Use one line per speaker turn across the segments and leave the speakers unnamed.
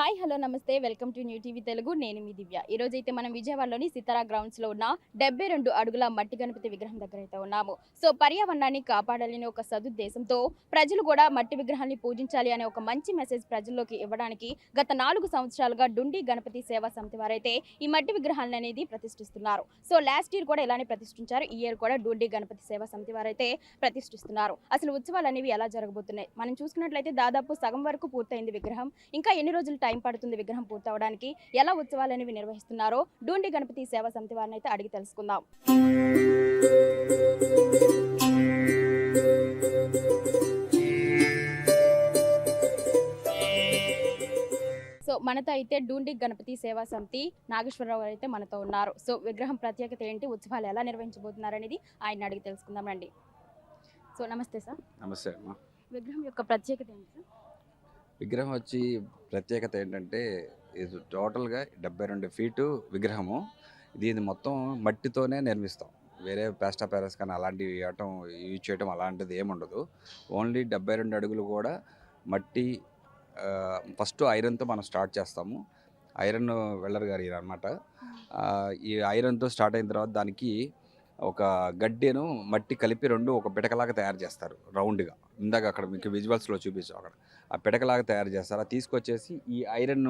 Hi hello నమస్తే. Welcome to new TV Telugu. నేను మీ దివ్య. ఈ అయితే మనం విజయవాడలోని సితారా గ్రౌండ్స్లో ఉన్న డెబ్బై రెండు అడుగుల మట్టి గణపతి విగ్రహం దగ్గర అయితే ఉన్నాము. సో పర్యావరణాన్ని కాపాడాలని ఒక సదుద్దేశంతో ప్రజలు కూడా మట్టి విగ్రహాన్ని పూజించాలి అనే ఒక మంచి మెసేజ్ ప్రజల్లోకి ఇవ్వడానికి గత నాలుగు సంవత్సరాలుగా డుండి గణపతి సేవా సమితి వారైతే ఈ మట్టి విగ్రహాలను అనేది ప్రతిష్ఠిస్తున్నారు. సో లాస్ట్ ఇయర్ కూడా ఇలానే ప్రతిష్ఠించారు. ఈ ఇయర్ కూడా డుండి గణపతి సేవా సమితి వారైతే ప్రతిష్ఠిస్తున్నారు. అసలు ఉత్సవాలు అనేవి ఎలా జరగబోతున్నాయి? మనం చూసుకున్నట్లయితే దాదాపు సగం వరకు పూర్తయింది విగ్రహం. ఇంకా ఎన్ని రోజులు టైం పడుతుంది విగ్రహం పూర్తవడానికి. ఎలా ఉత్సవాలు అనేవి నిర్వహిస్తున్నారో డూండి గణపతి సేవా సమితి వారిని అయితే అడిగి తెలుసుకుందాం. సో మనతో అయితే డూండి గణపతి సేవా సమితి నాగేశ్వరరావు గారు అయితే మనతో ఉన్నారు. సో విగ్రహం ప్రత్యేకత ఏంటి? ఉత్సవాలు ఎలా నిర్వహించబోతున్నారు అనేది ఆయన అడిగి తెలుసుకుందాం రండి. సో నమస్తే సార్.
నమస్తే అమ్మా.
విగ్రహం యొక్క ప్రత్యేకత ఏంటి సార్?
విగ్రహం వచ్చి ప్రత్యేకత ఏంటంటే ఇది టోటల్గా డెబ్బై రెండు ఫీటు విగ్రహము. దీన్ని మొత్తం మట్టితోనే నిర్మిస్తాం. వేరే పేస్టా ప్యారస్ కానీ అలాంటివి ఇవ్వటం యూజ్ చేయటం అలాంటిది ఏముండదు ఓన్లీ డెబ్బై రెండు అడుగులు కూడా మట్టి ఫస్ట్ ఐరన్తో మనం స్టార్ట్ చేస్తాము. ఐరన్ వెల్లర్ గారు అనమాట ఈ ఐరన్తో స్టార్ట్ అయిన తర్వాత దానికి ఒక గడ్డెను మట్టి కలిపి రెండు ఒక పిడకలాగా తయారు చేస్తారు రౌండ్గా. ఇందాక అక్కడ మీకు విజువల్స్లో చూపించాం అక్కడ. ఆ పిడకలాగా తయారు చేస్తారు. అది తీసుకొచ్చేసి ఈ ఐరన్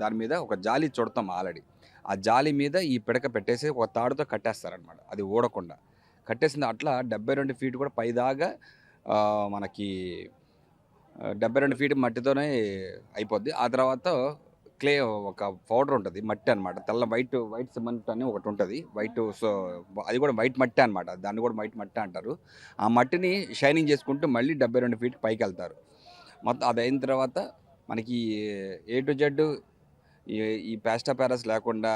దాని మీద ఒక జాలి చుడతాం ఆల్రెడీ. ఆ జాలి మీద ఈ పిడక పెట్టేసి ఒక తాడుతో కట్టేస్తారనమాట అది ఊడకుండా. కట్టేసింది అట్లా డెబ్బై రెండు ఫీట్ కూడా పైదాగా మనకి డెబ్బై రెండు ఫీట్ మట్టితోనే అయిపోద్ది. ఆ తర్వాత క్లే ఒక పౌడర్ ఉంటుంది మట్టి అనమాట తెల్ల వైట్ వైట్ సిమెంట్ అని ఒకటి ఉంటుంది. వైట్ సో అది కూడా వైట్ మట్టి అనమాట దాన్ని కూడా వైట్ మట్టి అంటారు. ఆ మట్టిని షైనింగ్ చేసుకుంటూ మళ్ళీ డెబ్బై రెండు ఫీట్ పైకి వెళ్తారు మొత్తం అది అయిన తర్వాత మనకి ఏ టు జెడ్ ఈ ఈ ప్యారస్ లేకుండా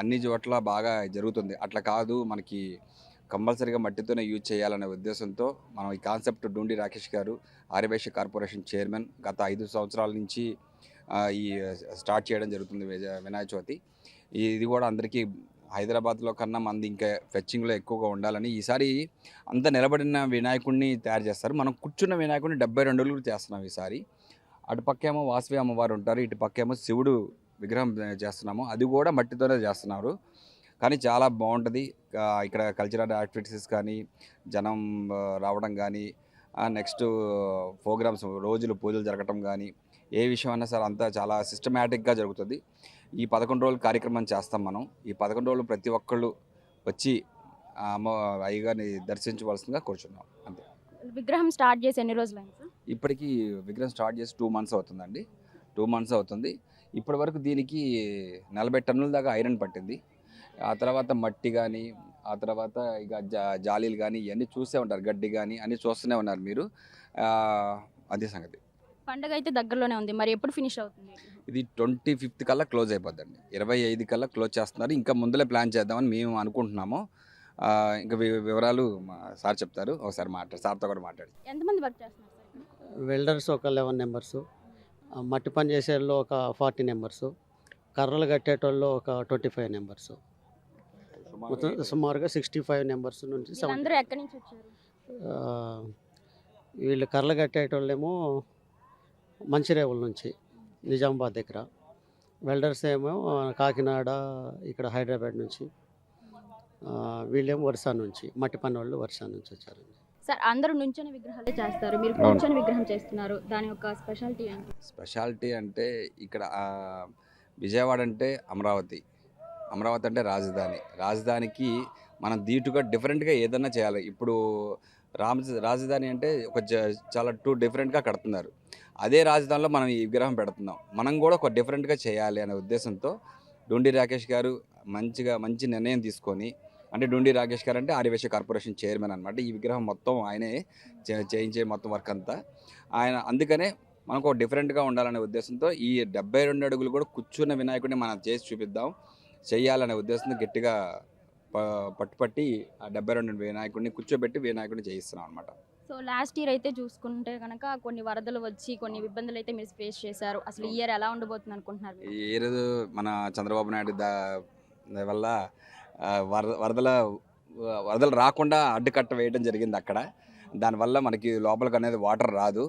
అన్ని చోట్ల బాగా జరుగుతుంది. అట్లా కాదు మనకి కంపల్సరీగా మట్టితోనే యూజ్ చేయాలనే ఉద్దేశంతో మనం ఈ కాన్సెప్ట్ డూండి రాకేష్ గారు ఆర్యవైశ్య కార్పొరేషన్ చైర్మన్ గత ఐదు సంవత్సరాల నుంచి ఈ స్టార్ట్ చేయడం జరుగుతుంది విజయ- వినాయక చవితి. ఇది కూడా అందరికీ హైదరాబాద్లో కన్నా మంది ఇంకా ఫెచ్చింగ్లో ఎక్కువగా ఉండాలని ఈసారి అంత నిలబడిన వినాయకుడిని తయారు చేస్తారు. మనం కూర్చున్న వినాయకుడిని డెబ్బై రెండు రోజులు చేస్తున్నాం ఈసారి. అటుపక్కేమో వాసవి అమ్మవారు ఉంటారు ఇటు పక్కేమో శివుడు విగ్రహం చేస్తున్నాము. అది కూడా మట్టితోనే చేస్తున్నారు. కానీ చాలా బాగుంటుంది. ఇక్కడ కల్చరల్ యాక్టివిటీస్ కానీ జనం రావడం కానీ నెక్స్ట్ ప్రోగ్రామ్స్ రోజులు పూజలు జరగటం కానీ ఏ విషయం అయినా సరే అంతా చాలా సిస్టమేటిక్గా జరుగుతుంది. ఈ పదకొండు రోజులు కార్యక్రమం చేస్తాం మనం. ఈ పదకొండు రోజులు ప్రతి ఒక్కళ్ళు వచ్చి అయ్యగారిని దర్శించవలసిందిగా కూర్చున్నాం. అంతే.
విగ్రహం స్టార్ట్ చేసి ఎన్ని రోజులు
ఇప్పటికీ విగ్రహం స్టార్ట్ చేసి టూ మంత్స్ అవుతుందండి. టూ మంత్స్ అవుతుంది. ఇప్పటి వరకు దీనికి నలభై టన్నుల దాకా ఐరన్ పట్టింది. ఆ తర్వాత మట్టి కానీ ఆ తర్వాత ఇక జా జాలీలు కానీ ఇవన్నీ చూసే ఉంటారు. గడ్డి కానీ అన్నీ చూస్తూనే ఉన్నారు మీరు. అదే సంగతి.
పండగ అయితే దగ్గరలోనే ఉంది. మరి ఎప్పుడు ఫినిష్ అవుతుంది?
ఇది ట్వంటీ ఫిఫ్త్ కల్లా క్లోజ్ అయిపోద్దండి. ఇరవై ఐదు కల్లా క్లోజ్ చేస్తున్నారు. ఇంకా ముందలే ప్లాన్ చేద్దామని మేము అనుకుంటున్నాము. ఇంకా వి- వివరాలు మా సార్ చెప్తారు. ఒకసారి మాట్లాడు సార్తో కూడా మాట్లాడి
ఎంతమంది వర్క్ చేస్తున్నారు?
వెల్డర్స్ ఒక లెవెన్ నెంబర్సు మట్టి పని చేసేవాళ్ళు ఒక ఫార్టీ నెంబర్సు కర్రలు కట్టేటోళ్ళు ఒక ట్వంటీ ఫైవ్ నెంబర్సు మొత్తం సుమారుగా సిక్స్టీ ఫైవ్ నెంబర్స్ నుంచి
వీళ్ళందరూ ఎక్కడి నుంచి వచ్చారు?
వీళ్ళు కర్రలు కట్టేటోళ్ళేమో మంచిరేవుల నుంచి నిజామాబాద్ దగ్గర. వెల్డర్స్ ఏమో కాకినాడ ఇక్కడ హైదరాబాద్ నుంచి. వీళ్ళేమో వర్షా నుంచి మట్టి పని వాళ్ళు వర్షా నుంచి వచ్చారు.
సార్ అందరూ నుంచొని విగ్రహాలే చేస్తారు. మీరు. కూర్చొని విగ్రహం చేస్తున్నారు. దాని యొక్క స్పెషాలిటీ ఏంటి?
స్పెషాలిటీ అంటే ఇక్కడ ఆ, విజయవాడ అంటే అమరావతి. అమరావతి అంటే రాజధాని. రాజధానికి మనం దీటుగా డిఫరెంట్గా ఏదన్నా చేయాలి. ఇప్పుడు రామ రాజధాని అంటే ఒక జ- చాలా టూ డిఫరెంట్గా కడుతున్నారు. అదే రాజధానిలో మనం ఈ విగ్రహం పెడుతున్నాం. మనం కూడా ఒక డిఫరెంట్గా చేయాలి అనే ఉద్దేశంతో డొండి రాకేష్ గారు మంచిగా మంచి నిర్ణయం తీసుకొని అంటే డొండి రాకేష్ గారు అంటే ఆర్యవేశ కార్పొరేషన్ చైర్మన్ అనమాట ఈ విగ్రహం మొత్తం ఆయనే చేయించే మొత్తం వర్క్ అంతా. ఆయన అందుకనే మనకు ఒక డిఫరెంట్గా ఉండాలనే ఉద్దేశంతో ఈ డెబ్బై రెండు అడుగులు కూడా కూర్చున్న వినాయకుడిని మనం చేసి చూపిద్దాం చేయాలనే ఉద్దేశంతో గట్టిగా పట్టుపట్టి ఆ డెబ్బై రెండు వినాయకుడిని కూర్చోబెట్టి వినాయకుడిని చేయిస్తున్నాం అనమాట
సో లాస్ట్ ఇయర్ అయితే చూసుకుంటే కనుక కొన్ని వరదలు వచ్చి కొన్ని ఇబ్బందులు అయితే మీరు ఫేస్ చేశారు. అసలు ఈ ఇయర్ ఎలా ఉండబోతుంది అనుకుంటున్నారు?
ఈ మన చంద్రబాబు నాయుడు దా వల్ల వరద వరదల వరదలు రాకుండా అడ్డుకట్ట వేయడం జరిగింది అక్కడ. దానివల్ల మనకి లోపలికి అనేది వాటర్ రాదు.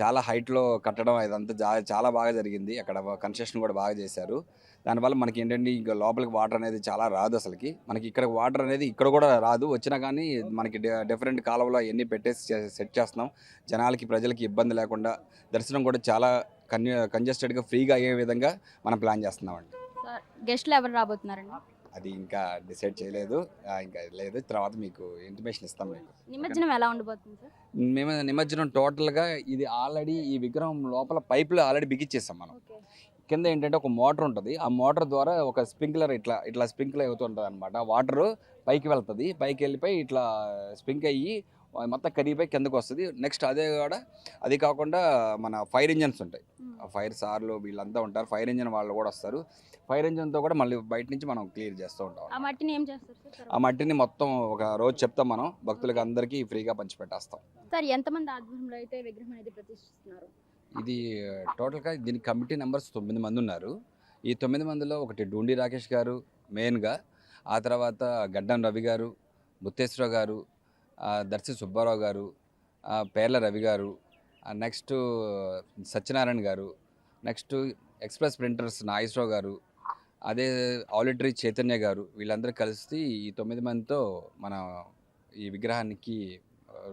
చాలా హైట్లో కట్టడం ఇదంతా చాలా బాగా జరిగింది. అక్కడ కన్స్ట్రక్షన్ కూడా బాగా చేశారు. దానివల్ల మనకి ఏంటంటే ఇంకా లోపలికి వాటర్ అనేది చాలా రాదు అసలుకి. మనకి ఇక్కడ వాటర్ అనేది ఇక్కడ కూడా రాదు. వచ్చినా కానీ మనకి డిఫరెంట్ కాలంలో అవన్నీ పెట్టేసి సెట్ చేస్తున్నాం. జనాలకి ప్రజలకి ఇబ్బంది లేకుండా దర్శనం కూడా చాలా కన్యూ కంజెస్టెడ్గా ఫ్రీగా అయ్యే విధంగా మనం ప్లాన్ చేస్తున్నామండి.
గెస్ట్లు ఎవరు రాబోతున్నారండి?
అది ఇంకా డిసైడ్ చేయలేదు. ఆ, ఇంకా లేదు. తర్వాత మీకు ఇంటిమేషన్ ఇస్తాం మీకు.
నిమజ్జనం ఎలా ఉండబోతుంది సార్?
మేము నిమజ్జనం టోటల్గా ఇది ఆల్రెడీ ఈ విగ్రహం లోపల పైపులు ఆల్రెడీ బిగించేస్తాం మనం.
ఓకే.
కింద ఏంటంటే ఒక మోటార్ ఉంటుంది. ఆ మోటార్ ద్వారా ఒక స్ప్రింక్లర్ ఇట్లా ఇట్లా స్ప్రింక్లర్ అవుతుంటుంది అనమాట వాటర్ పైకి వెళ్తుంది. పైకి వెళ్ళిపోయి ఇట్లా స్ప్రింక్ అయ్యి మొత్తం కరిగిపోయి కిందకు వస్తుంది. నెక్స్ట్ అదే కూడా అది కాకుండా మన ఫైర్ ఇంజన్స్ ఉంటాయి. ఆ ఫైర్ సార్లు వీళ్ళంతా ఉంటారు. ఫైర్ ఇంజన్ వాళ్ళు కూడా వస్తారు. ఫైర్ ఇంజన్తో కూడా మళ్ళీ బయట నుంచి మనం క్లియర్ చేస్తూ ఉంటాం
ఆ మట్టిని ఏం చేస్తారు
ఆ మట్టిని మొత్తం ఒక రోజు చెప్తాం మనం. భక్తులకి అందరికీ ఫ్రీగా పంచిపెట్టేస్తాం.
సార్ ఎంతమంది ఆధ్వర్యంలో అయితే విగ్రహం అనేది ప్రతిష్ఠిస్తున్నారు?
ఇది టోటల్గా దీని కమిటీ నెంబర్స్ తొమ్మిది మంది ఉన్నారు. ఈ తొమ్మిది మందిలో ఒకటి డూండి రాకేష్ గారు మెయిన్గా ఆ తర్వాత గడ్డం రవి గారు ముత్తేశ్వరరావు గారు దర్శి సుబ్బారావు గారు పేర్ల రవి గారు నెక్స్ట్ సత్యనారాయణ గారు నెక్స్ట్ ఎక్స్ప్రెస్ ప్రింటర్స్ నాగేశ్వరరావు గారు అదే ఆలిటరీ చైతన్య గారు వీళ్ళందరూ కలిసి ఈ తొమ్మిది మందితో మన ఈ విగ్రహానికి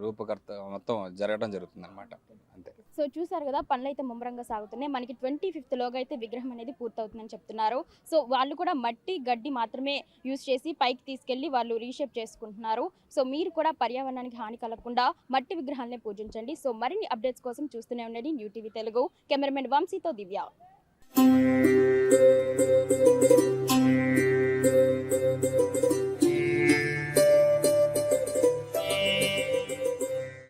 రూపకర్త మొత్తం జరగడం జరుగుతుంది అన్నమాట అంతే.
సో చూసారు కదా పనులు అయితే ముమ్మరంగా సాగుతున్నాయి. మనకి ట్వంటీ ఫిఫ్త్ లోగా అయితే విగ్రహం అనేది పూర్తవుతుందని చెప్తున్నారు. సో వాళ్ళు కూడా మట్టి గడ్డి మాత్రమే యూజ్ చేసి పైకి తీసుకెళ్ళి వాళ్ళు రీషేప్ చేసుకుంటున్నారు. సో మీరు కూడా పర్యావరణానికి హాని కలగకుండా మట్టి విగ్రహాలనే పూజించండి. సో మరిన్ని అప్డేట్స్ కోసం చూస్తూనే ఉండండి న్యూ టీవీ తెలుగు. కెమెరామెన్ వంశీతో దివ్య.